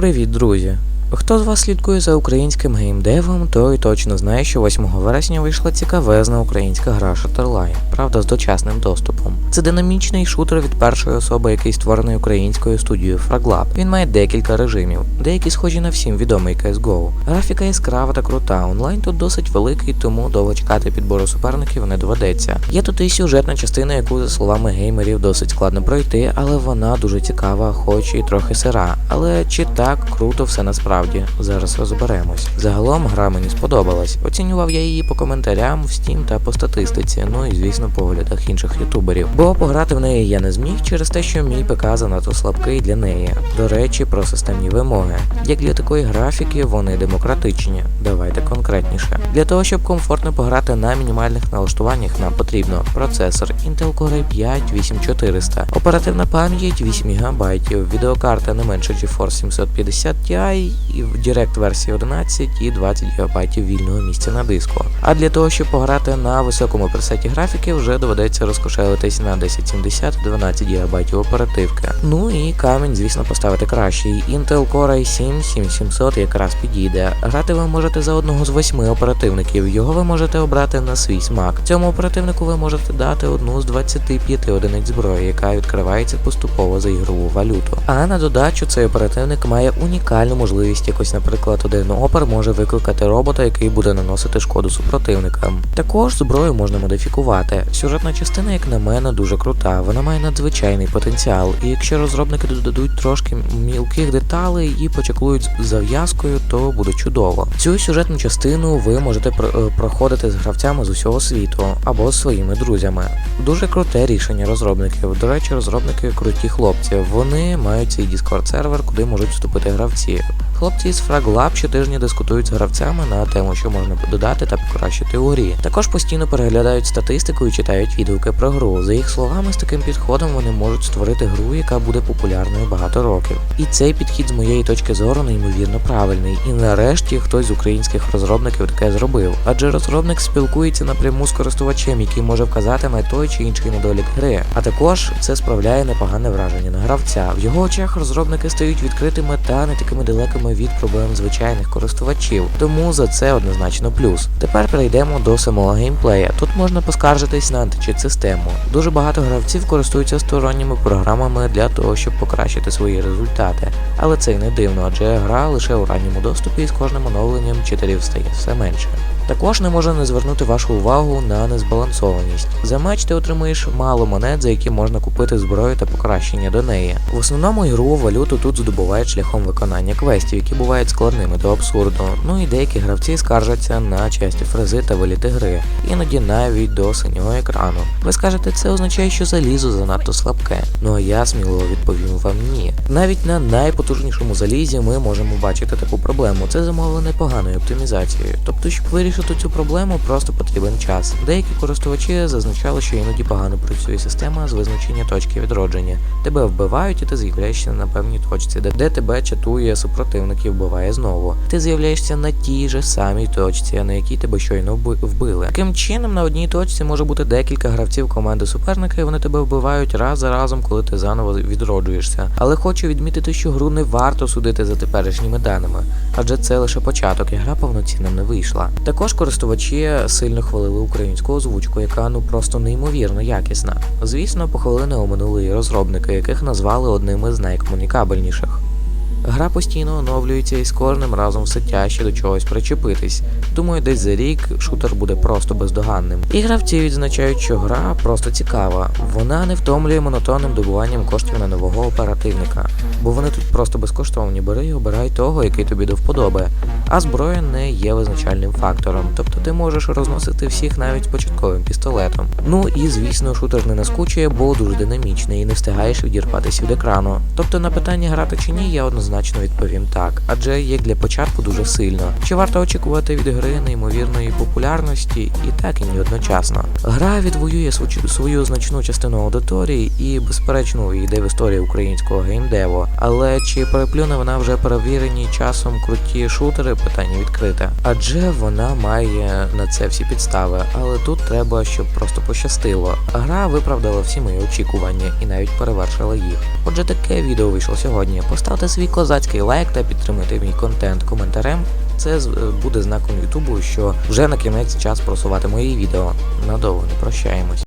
Привіт, друзі! Хто з вас слідкує за українським геймдевом, той точно знає, що 8 вересня вийшла цікавезна українська гра Shutterline, правда, з дочасним доступом. Це динамічний шутер від першої особи, який створений українською студією FragLab. Він має декілька режимів, деякі схожі на всім відомий CSGO. Графіка яскрава та крута, онлайн тут досить великий, тому довго чекати підбору суперників не доведеться. Є тут і сюжетна частина, яку, за словами геймерів, досить складно пройти, але вона дуже цікава, хоч і трохи сира. Але чи так круто все насправді? Зараз розберемось. Загалом гра мені сподобалась. Оцінював я її по коментарям в Steam та по статистиці, ну і звісно по оглядах інших ютуберів. Бо пограти в неї я не зміг через те, що мій ПК занадто слабкий для неї. До речі, про системні вимоги. Як для такої графіки, вони демократичні. Давайте конкретніше. Для того, щоб комфортно пограти на мінімальних налаштуваннях, нам потрібно процесор Intel Core i5 8400, оперативна пам'ять 8 ГБ, відеокарта не менше GeForce 750 Ti і в Direct версії 11 і 20 ГБ вільного місця на диску. А для того, щоб пограти на високому пресеті графіки, вже доведеться розкошелитись на 1070 12 ГБ оперативки. Ну і камінь, звісно, поставити кращий. Intel Core i7 7700 якраз підійде. Грати ви можете за одного з восьми оперативників. Його ви можете обрати на свій смак. Цьому оперативнику ви можете дати одну з 25 одиниць зброї, яка відкривається поступово за ігрову валюту. А на додачу цей оперативник має унікальну можливість якось, наприклад, один опер може викликати робота, який буде наносити шкоду супротивникам. Також зброю можна модифікувати. Сюжетна частина, як на мене, дуже крута. Вона має надзвичайний потенціал, і якщо розробники додадуть трошки мілких деталей і почеклують з зав'язкою, то буде чудово. Цю сюжетну частину ви можете е, проходити з гравцями з усього світу або з своїми друзями. Дуже круте рішення розробників. До речі, розробники круті хлопці. Вони мають свій Discord сервер, куди можуть вступити гравці. Хлопці з FragLab щотижня дискутують з гравцями на тему, що можна додати та покращити у грі. Також постійно переглядають статистику і читають відгуки про гру. За їх словами, з таким підходом вони можуть створити гру, яка буде популярною багато років. І цей підхід з моєї точки зору неймовірно правильний. І нарешті хтось з українських розробників таке зробив. Адже розробник спілкується напряму з користувачем, який може вказати на той чи інший недолік гри. А також це справляє непогане враження на гравця. В його очах розробники стають відкритими та не такими далекими від проблем звичайних користувачів. Тому за це однозначно плюс. Тепер перейдемо до самого геймплея. Тут можна поскаржитись на античит систему. Дуже багато гравців користуються сторонніми програмами для того, щоб покращити свої результати. Але це й не дивно, адже гра лише у ранньому доступі і з кожним оновленням читерів стає все менше. Також не можна не звернути вашу увагу на незбалансованість. За матч ти отримуєш мало монет, за які можна купити зброю та покращення до неї. В основному ігрову валюту тут здобувають шляхом виконання квестів, які бувають складними до абсурду. Ну і деякі гравці скаржаться на часті фрази та виліти гри, іноді навіть до синього екрану. Ви скажете, це означає, що залізо занадто слабке. Ну а я сміливо відповім вам. Навіть на найпотужнішому залізі ми можемо бачити таку проблему. Це замовлене поганою оптимізацією. Тобто, щоб вирішити цю проблему, просто потрібен час. Деякі користувачі зазначали, що іноді погано працює система з визначення точки відродження. Тебе вбивають, і ти з'являєшся на певній точці, де, тебе чатує супротивник і вбиває знову. Ти з'являєшся на тій же самій точці, на якій тебе щойно вби- вбили. Таким чином, на одній точці може бути декілька гравців команди суперника, і вони тебе вбивають раз за разом, коли ти заново відроджуєшся. Але хочу відмітити, що гру не варто судити за теперішніми даними, адже це лише початок, і гра повноцінно не вийшла. Також користувачі сильно хвалили українську озвучку, яка ну просто неймовірно якісна. Звісно, похвалили не оминули і розробники, яких назвали одними з найкомунікабельніших. Гра постійно оновлюється і з кожним разом все тяжче до чогось причепитись. Думаю, десь за рік шутер буде просто бездоганним. І гравці відзначають, що гра просто цікава. Вона не втомлює монотонним добуванням коштів на нового оперативника, бо вони тут просто безкоштовні. Бери і обирай того, який тобі до вподоби. А зброя не є визначальним фактором, тобто ти можеш розносити всіх навіть початковим пістолетом. Ну і звісно, шутер не наскучує, бо дуже динамічний і не встигаєш відірватися від екрану. Тобто на питання грати чи ні, я однозначно відповім так, адже як для початку дуже сильно. Чи варто очікувати від гри неймовірної популярності і так і ні одночасно. Гра відвоює свою, свою значну частину аудиторії і, безперечно, йде в історію українського геймдеву. Але чи переплюне вона вже перевірені часом круті шутери? Питання відкрите. Адже вона має на це всі підстави. Але тут треба, щоб просто пощастило. Гра виправдала всі мої очікування і навіть перевершила їх. Отже, таке відео вийшло сьогодні. Поставте свій козацький лайк та підтримуйте мій контент коментарем. Це е, буде знаком Ютубу, що вже на кінець час просувати мої відео. Надовго не прощаємось.